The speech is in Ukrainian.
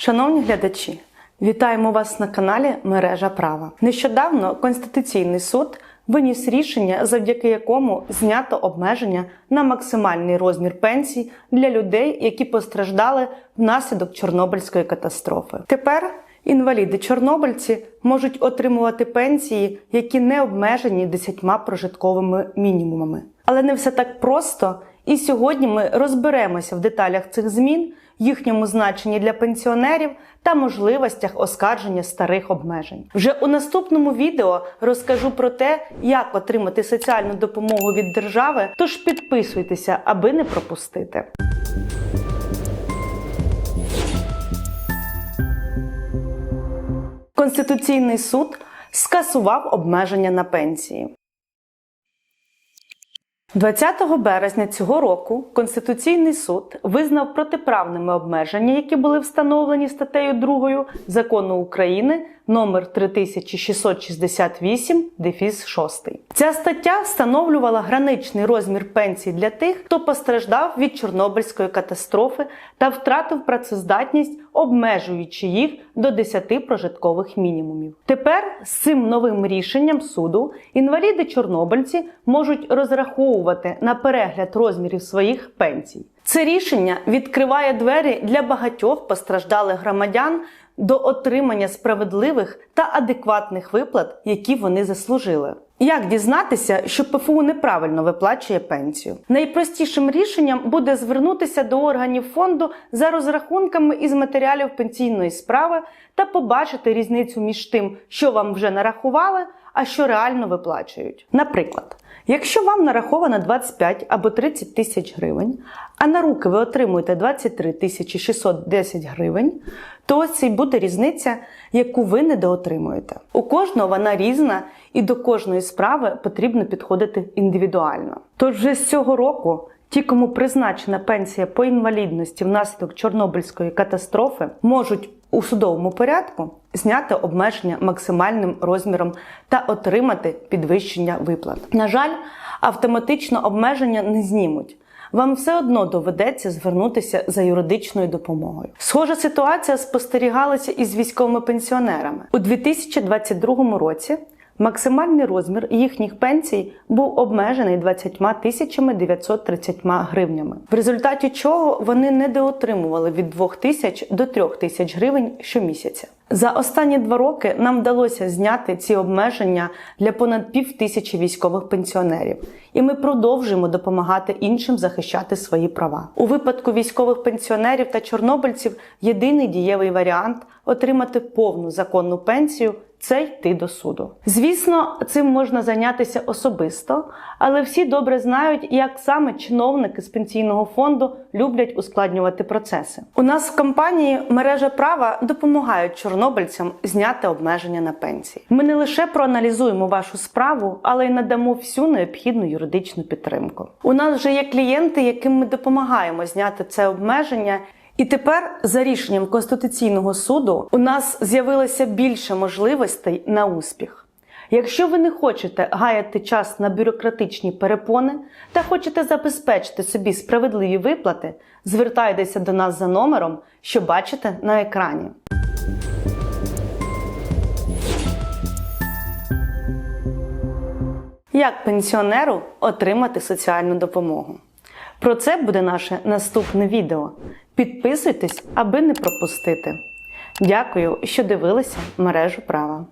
Шановні глядачі, вітаємо вас на каналі Мережа Права. Нещодавно Конституційний суд виніс рішення, завдяки якому знято обмеження на максимальний розмір пенсій для людей, які постраждали внаслідок Чорнобильської катастрофи. Тепер інваліди-чорнобильці можуть отримувати пенсії, які не обмежені 10 прожитковими мінімумами. Але не все так просто. І сьогодні ми розберемося в деталях цих змін, їхньому значенні для пенсіонерів та можливостях оскарження старих обмежень. Вже у наступному відео розкажу про те, як отримати соціальну допомогу від держави. Тож підписуйтеся, аби не пропустити. Конституційний суд скасував обмеження на пенсії. 20 березня цього року Конституційний суд визнав протиправними обмеження, які були встановлені статтею 2 закону України номер 3668 дефіс 6. Ця стаття встановлювала граничний розмір пенсій для тих, хто постраждав від Чорнобильської катастрофи та втратив працездатність, обмежуючи їх до 10 прожиткових мінімумів. Тепер з цим новим рішенням суду інваліди-чорнобильці можуть розраховувати на перегляд розмірів своїх пенсій. Це рішення відкриває двері для багатьох постраждалих громадян до отримання справедливих та адекватних виплат, які вони заслужили. Як дізнатися, що ПФУ неправильно виплачує пенсію? Найпростішим рішенням буде звернутися до органів фонду за розрахунками із матеріалів пенсійної справи та побачити різницю між тим, що вам вже нарахували, а що реально виплачують. Наприклад, якщо вам нараховано 25 або 30 тисяч гривень, а на руки ви отримуєте 23 тисячі 610 гривень, то ось й буде різниця, яку ви недоотримуєте. У кожного вона різна, і до кожної справи потрібно підходити індивідуально. Тож вже з цього року ті, кому призначена пенсія по інвалідності внаслідок Чорнобильської катастрофи, можуть у судовому порядку зняти обмеження максимальним розміром та отримати підвищення виплат. На жаль, автоматично обмеження не знімуть. Вам все одно доведеться звернутися за юридичною допомогою. Схожа ситуація спостерігалася із військовими пенсіонерами у 2022 році. Максимальний розмір їхніх пенсій був обмежений 20 тисячами 930 гривнями, в результаті чого вони недоотримували від 2 тисяч до 3 тисяч гривень щомісяця. За останні два роки нам вдалося зняти ці обмеження для понад пів тисячі військових пенсіонерів, і ми продовжуємо допомагати іншим захищати свої права. У випадку військових пенсіонерів та чорнобильців єдиний дієвий варіант отримати повну законну пенсію це йти до суду. Звісно, цим можна зайнятися особисто, але всі добре знають, як саме чиновники з пенсійного фонду люблять ускладнювати процеси. У нас в компанії мережа права допомагають чорнобильцям зняти обмеження на пенсії. Ми не лише проаналізуємо вашу справу, але й надамо всю необхідну юридичну підтримку. У нас вже є клієнти, яким ми допомагаємо зняти це обмеження. І тепер, за рішенням Конституційного суду, у нас з'явилося більше можливостей на успіх. Якщо ви не хочете гаяти час на бюрократичні перепони та хочете забезпечити собі справедливі виплати, звертайтеся до нас за номером, що бачите на екрані. Як пенсіонеру отримати соціальну допомогу? Про це буде наше наступне відео. Підписуйтесь, аби не пропустити. Дякую, що дивилися мережу права.